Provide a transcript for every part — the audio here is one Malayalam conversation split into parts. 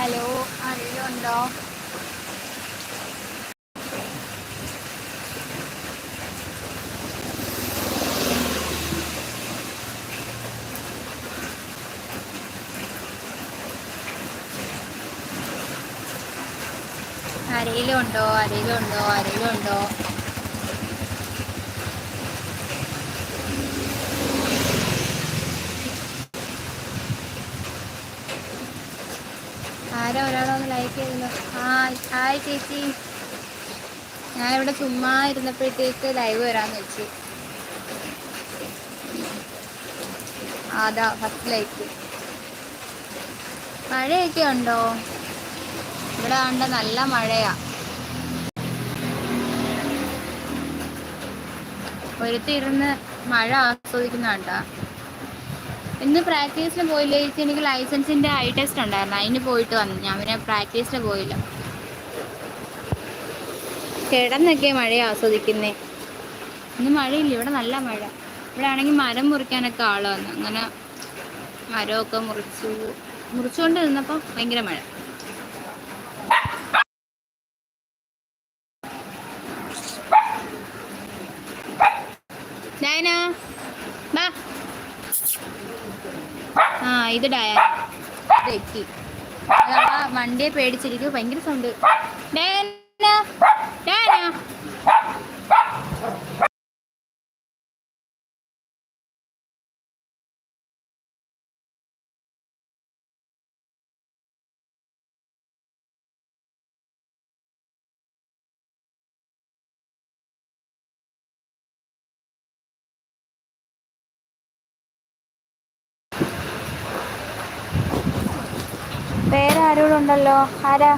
ഹലോ ആരെങ്കിലും ഉണ്ടോ ആരെങ്കിലും ഉണ്ടോ ആരെങ്കിലും ഉണ്ടോ ആരെങ്കിലും ഉണ്ടോ ആരോ ഒരാളൊന്ന് ലൈക്ക് ചെയ്തല്ലോ ഹായ് ഹായ് ചേച്ചി. ഞാനിവിടെ ചുമ്മാ ഇരുന്നപ്പോഴത്തേക്ക് ലൈവ് വരാന്ന് വെച്ചു. അതാ ഫസ്റ്റ് ലൈക്ക് മഴയൊക്കെ ഉണ്ടോ? ഇവിടെ കണ്ട നല്ല മഴയാ. ഒരുത്തിരുന്ന് മഴ ആസ്വദിക്കുന്ന കണ്ടാ ഇന്ന് പ്രാക്ടീസിന് പോയില്ല ചേച്ചി? എനിക്ക് ലൈസൻസിന്റെ ഐ ടെസ്റ്റ് ഉണ്ടായിരുന്നു. അതിന് പോയിട്ട് വന്നു. ഞാൻ പിന്നെ പ്രാക്ടീസിന് പോയില്ല. കിടന്നൊക്കെ മഴ ആസ്വദിക്കുന്നേ. ഇന്ന് മഴയില്ല. ഇവിടെ നല്ല മഴ. ഇവിടെ ആണെങ്കിൽ മരം മുറിക്കാനൊക്കെ ആൾ വന്നു. അങ്ങനെ മരമൊക്കെ മുറിച്ചു. മുറിച്ചുകൊണ്ട് നിന്നപ്പോൾ ഭയങ്കര മഴ ഡയന ബാ ആ ഇത് ഡയറ്റി വണ്ടിയെ പേടിച്ചിരിക്കും ഭയങ്കര സൗണ്ട്. ഡയന ഡയന. വേറെ ആരോടും ഉണ്ടല്ലോ ആരാ?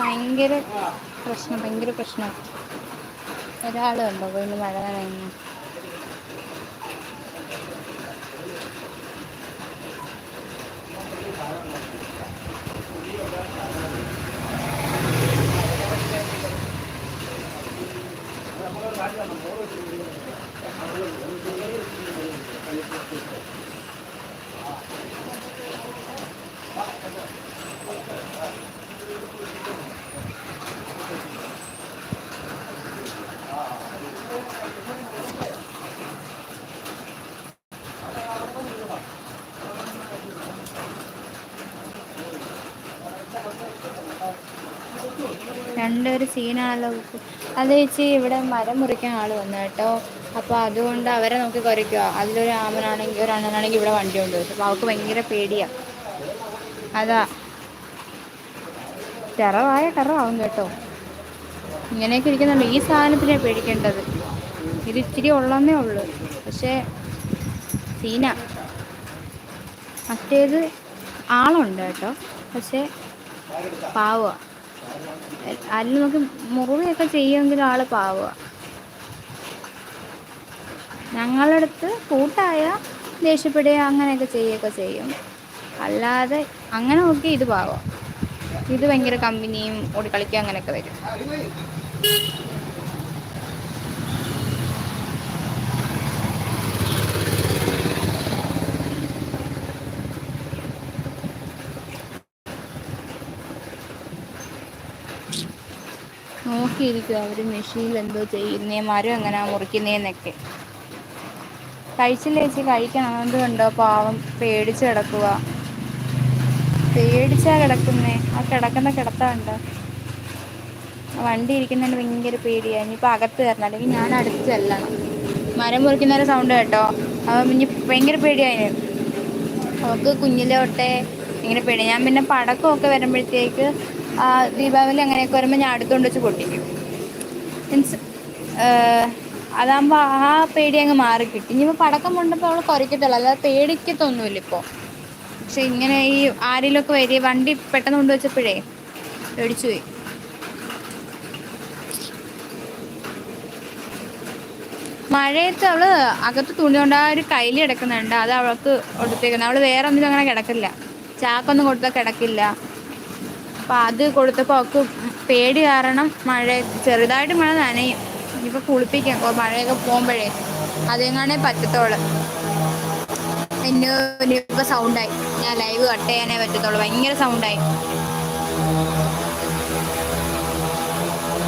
ഭയങ്കര പ്രശ്നം ഭയങ്കര പ്രശ്നം. ഒരാൾ കണ്ടോ പോയി മഴ നനയുന്നു രണ്ടൊരു സീനാണല്ലോ. അത് ചേച്ചി ഇവിടെ മരം മുറിക്കാൻ ആൾ വന്നു കേട്ടോ. അപ്പോൾ അതുകൊണ്ട് അവരെ നോക്കി കുറയ്ക്കുക അതിലൊരു ആമനാണെങ്കിൽ ഒരു അണ്ണനാണെങ്കിൽ ഇവിടെ വണ്ടി കൊണ്ട് അപ്പോൾ അവൾക്ക് ഭയങ്കര പേടിയാ. അതാ. ടെറവായ ടെറവാകും കേട്ടോ. ഇങ്ങനെയൊക്കെ ഇരിക്കുന്നുണ്ട്. ഈ സാധനത്തിനെ പേടിക്കേണ്ടത്. ഇത് ഇച്ചിരി ഉള്ളന്നേ ഉള്ളു. പക്ഷേ സീന. മറ്റേത് ആളുണ്ട് കേട്ടോ. പക്ഷേ പാവ അല്ല നമുക്ക് മുറിയൊക്കെ ചെയ്യുമെങ്കിലും ആൾ പാവുക ഞങ്ങളടുത്ത് കൂട്ടായ ദേഷ്യപ്പെടുക അങ്ങനെയൊക്കെ ചെയ്യുകയൊക്കെ ചെയ്യും. അല്ലാതെ അങ്ങനെ നോക്കി ഇത് പാവാം. ഇത് ഭയങ്കര കമ്പനിയും ഓടി കളിക്കുക അങ്ങനെയൊക്കെ വരും. നോക്കിയിരിക്കും അവർ മെഷീനിൽ എന്തോ ചെയ്യുന്നേ മരം എങ്ങനെയാ മുറിക്കുന്നേന്നൊക്കെ. കഴിച്ചില്ല ചേച്ചി? കഴിക്കണം. എന്തുകൊണ്ടോ പാവം. പേടിച്ച് കിടക്കുക പേടിച്ചാ കിടക്കുന്നേ. ആ കിടക്കുന്ന കിടത്തമുണ്ടോ വണ്ടി ഇരിക്കുന്നതിന് ഭയങ്കര പേടിയാണ് ഇനിയിപ്പോൾ അകത്ത് കയറണം. അല്ലെങ്കിൽ ഞാൻ അടുത്ത് ചെല്ലണം. മരം മുറിക്കുന്നൊരു സൗണ്ട് കേട്ടോ? അപ്പം ഇനി ഭയങ്കര പേടിയായിന് അവൾക്ക് കുഞ്ഞിലെ തൊട്ടേ ഇങ്ങനെ പേടി ഞാൻ പിന്നെ പടക്കമൊക്കെ വരുമ്പോഴത്തേക്ക് ദീപാവലി അങ്ങനെയൊക്കെ വരുമ്പോൾ ഞാൻ അടുത്തുകൊണ്ട് വെച്ച് പൊട്ടിക്കും. മീൻസ് അതാകുമ്പോൾ ആ പേടി അങ്ങ് മാറി കിട്ടി ഇനിയിപ്പോൾ പടക്കം കൊണ്ടപ്പോൾ അവൾ കുറയ്ക്കത്തുള്ളൂ അല്ലാതെ പേടിക്കത്തൊന്നുമില്ല ഇപ്പോൾ പക്ഷെ ഇങ്ങനെ ഈ ആരെങ്കിലുമൊക്കെ വരിക വണ്ടി പെട്ടെന്ന് കൊണ്ടുവച്ചപ്പോഴേ പേടിച്ചു പോയി. മഴയത്ത് അവൾ അകത്ത് തുണി കൊണ്ട് ആ ഒരു കയ്യിൽ കിടക്കുന്നുണ്ട്. അത് അവൾക്ക് കൊടുത്തേക്കുന്നത് അവൾ വേറെ ഒന്നും അങ്ങനെ കിടക്കില്ല. ചാക്കൊന്നും കൊടുത്താൽ കിടക്കില്ല. അപ്പൊ അത് കൊടുത്തപ്പോ അവൾക്ക് പേടി കാരണം മഴ ചെറുതായിട്ട് മഴ നനയും. ഇനിയിപ്പോ കുളിപ്പിക്കാം. മഴയൊക്കെ പോകുമ്പോഴേ അതെങ്ങാണേ പറ്റത്തോൾ എന്നെ ഇനിയിപ്പോ സൗണ്ടായി ഞാൻ ലൈവ് കട്ട് ചെയ്യാനേ പറ്റത്തുള്ളൂ. ഭയങ്കര സൗണ്ടായി